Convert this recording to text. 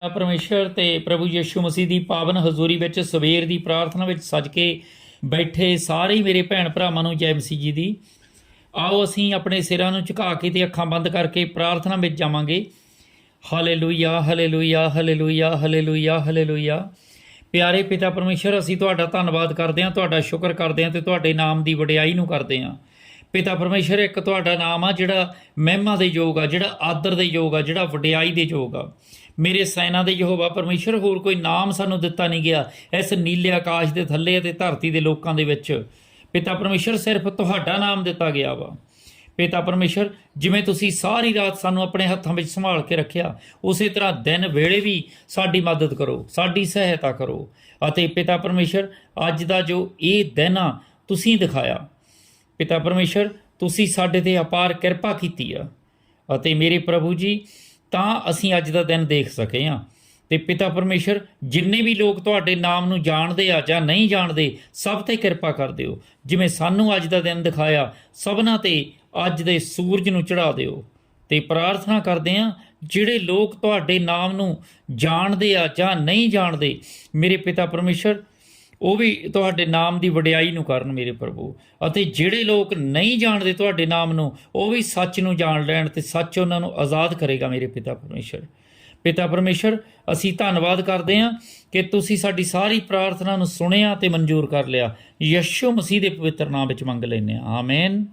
ਪਰਮੇਸ਼ਰ ਤੇ ਪ੍ਰਭੂ ਯਿਸੂ ਮਸੀਹ ਦੀ ਪਾਵਨ ਹਜ਼ੂਰੀ ਵਿੱਚ ਸਵੇਰ ਦੀ ਪ੍ਰਾਰਥਨਾ ਵਿੱਚ ਸੱਜ ਕੇ ਬੈਠੇ ਸਾਰੇ ਹੀ ਮੇਰੇ ਭੈਣ ਭਰਾਵਾਂ ਨੂੰ ਜੈ ਮਸੀਹ ਜੀ ਦੀ। ਆਓ ਅਸੀਂ ਆਪਣੇ ਸਿਰਾਂ ਨੂੰ ਝੁਕਾ ਕੇ ਤੇ ਅੱਖਾਂ ਬੰਦ ਕਰਕੇ ਪ੍ਰਾਰਥਨਾ ਵਿੱਚ ਜਾਵਾਂਗੇ। Hallelujah hallelujah hallelujah hallelujah hallelujah. ਪਿਆਰੇ ਪਿਤਾ ਪਰਮੇਸ਼ਰ, ਅਸੀਂ ਤੁਹਾਡਾ ਧੰਨਵਾਦ ਕਰਦੇ ਹਾਂ, ਤੁਹਾਡਾ ਸ਼ੁਕਰ ਕਰਦੇ ਹਾਂ ਤੇ ਤੁਹਾਡੇ ਨਾਮ ਦੀ ਵਡਿਆਈ ਨੂੰ ਕਰਦੇ ਹਾਂ। ਪਿਤਾ ਪਰਮੇਸ਼ਰ, ਇੱਕ ਤੁਹਾਡਾ ਨਾਮ ਆ ਜਿਹੜਾ ਮਹਿਮਾ ਦੇ ਯੋਗ ਆ, ਜਿਹੜਾ ਆਦਰ ਦੇ ਯੋਗ ਆ, ਜਿਹੜਾ ਵਡਿਆਈ ਦੇ ਯੋਗ ਆ। ਮੇਰੇ ਸੈਨਾ ਦੇ ਯਹੋਵਾ ਪਰਮੇਸ਼ਰ, ਹੋਰ ਕੋਈ ਨਾਮ ਸਾਨੂੰ ਦਿੱਤਾ ਨਹੀਂ ਗਿਆ ਇਸ ਨੀਲੇ ਆਕਾਸ਼ ਦੇ ਥੱਲੇ ਅਤੇ ਧਰਤੀ ਦੇ ਲੋਕਾਂ ਦੇ ਵਿੱਚ। ਪਿਤਾ ਪਰਮੇਸ਼ਰ, ਸਿਰਫ ਤੁਹਾਡਾ ਨਾਮ ਦਿੱਤਾ ਗਿਆ ਵਾ। ਪਿਤਾ ਪਰਮੇਸ਼ਰ, ਜਿਵੇਂ ਤੁਸੀਂ ਸਾਰੀ ਰਾਤ ਸਾਨੂੰ ਆਪਣੇ ਹੱਥਾਂ ਵਿੱਚ ਸੰਭਾਲ ਕੇ ਰੱਖਿਆ, ਉਸੇ ਤਰ੍ਹਾਂ ਦਿਨ ਵੇਲੇ ਵੀ ਸਾਡੀ ਮਦਦ ਕਰੋ, ਸਾਡੀ ਸਹਾਇਤਾ ਕਰੋ। ਅਤੇ ਪਿਤਾ ਪਰਮੇਸ਼ਰ, ਅੱਜ ਦਾ ਜੋ ਇਹ ਦਿਨ ਆ, ਤੁਸੀਂ ਦਿਖਾਇਆ। ਪਿਤਾ ਪਰਮੇਸ਼ਰ, ਤੁਸੀਂ ਸਾਡੇ ਤੇ ਅਪਾਰ ਕਿਰਪਾ ਕੀਤੀ ਆ। ਅਤੇ ਮੇਰੇ ਪ੍ਰਭੂ ਜੀ ਤਾਂ ਅਸੀਂ ਅੱਜ ਦਾ ਦਿਨ ਦੇਖ ਸਕੇ ਹਾਂ। ਤੇ ਪਿਤਾ ਪਰਮੇਸ਼ਰ, ਜਿੰਨੇ ਵੀ ਲੋਕ ਤੁਹਾਡੇ ਨਾਮ ਨੂੰ ਜਾਣਦੇ ਆ ਜਾਂ ਨਹੀਂ ਜਾਣਦੇ, ਸਭ ਤੇ ਕਿਰਪਾ ਕਰ ਦਿਓ। ਜਿਵੇਂ ਸਾਨੂੰ ਅੱਜ ਦਾ ਦਿਨ ਦਿਖਾਇਆ, ਸਭਨਾ ਤੇ ਅੱਜ ਦੇ ਸੂਰਜ ਨੂੰ ਚੜਾ ਦਿਓ। ਤੇ ਪ੍ਰਾਰਥਨਾ ਕਰਦੇ ਆ ਜਿਹੜੇ ਲੋਕ ਤੁਹਾਡੇ ਨਾਮ ਨੂੰ ਜਾਣਦੇ ਆ ਜਾਂ ਨਹੀਂ ਜਾਣਦੇ, ਮੇਰੇ ਪਿਤਾ ਪਰਮੇਸ਼ਰ ਉਹ ਵੀ ਤੁਹਾਡੇ ਨਾਮ ਦੀ ਵਡਿਆਈ ਨੂੰ ਕਰਨ ਮੇਰੇ ਪ੍ਰਭੂ। ਅਤੇ ਜਿਹੜੇ ਲੋਕ ਨਹੀਂ ਜਾਣਦੇ ਤੁਹਾਡੇ ਨਾਮ ਨੂੰ, ਉਹ ਵੀ ਸੱਚ ਨੂੰ ਜਾਣ ਲੈਣ ਤੇ ਸੱਚ ਉਹਨਾਂ ਨੂੰ ਆਜ਼ਾਦ ਕਰੇਗਾ ਮੇਰੇ ਪਿਤਾ ਪਰਮੇਸ਼ਰ। ਪਿਤਾ ਪਰਮੇਸ਼ਰ, ਅਸੀਂ ਧੰਨਵਾਦ ਕਰਦੇ ਹਾਂ ਕਿ ਤੁਸੀਂ ਸਾਡੀ ਸਾਰੀ ਪ੍ਰਾਰਥਨਾ ਨੂੰ ਸੁਣਿਆ ਤੇ ਮਨਜ਼ੂਰ ਕਰ ਲਿਆ। ਯਿਸੂ ਮਸੀਹ ਦੇ ਪਵਿੱਤਰ ਨਾਮ ਵਿੱਚ ਮੰਗ ਲੈਂਦੇ ਹਾਂ। ਆਮੇਨ।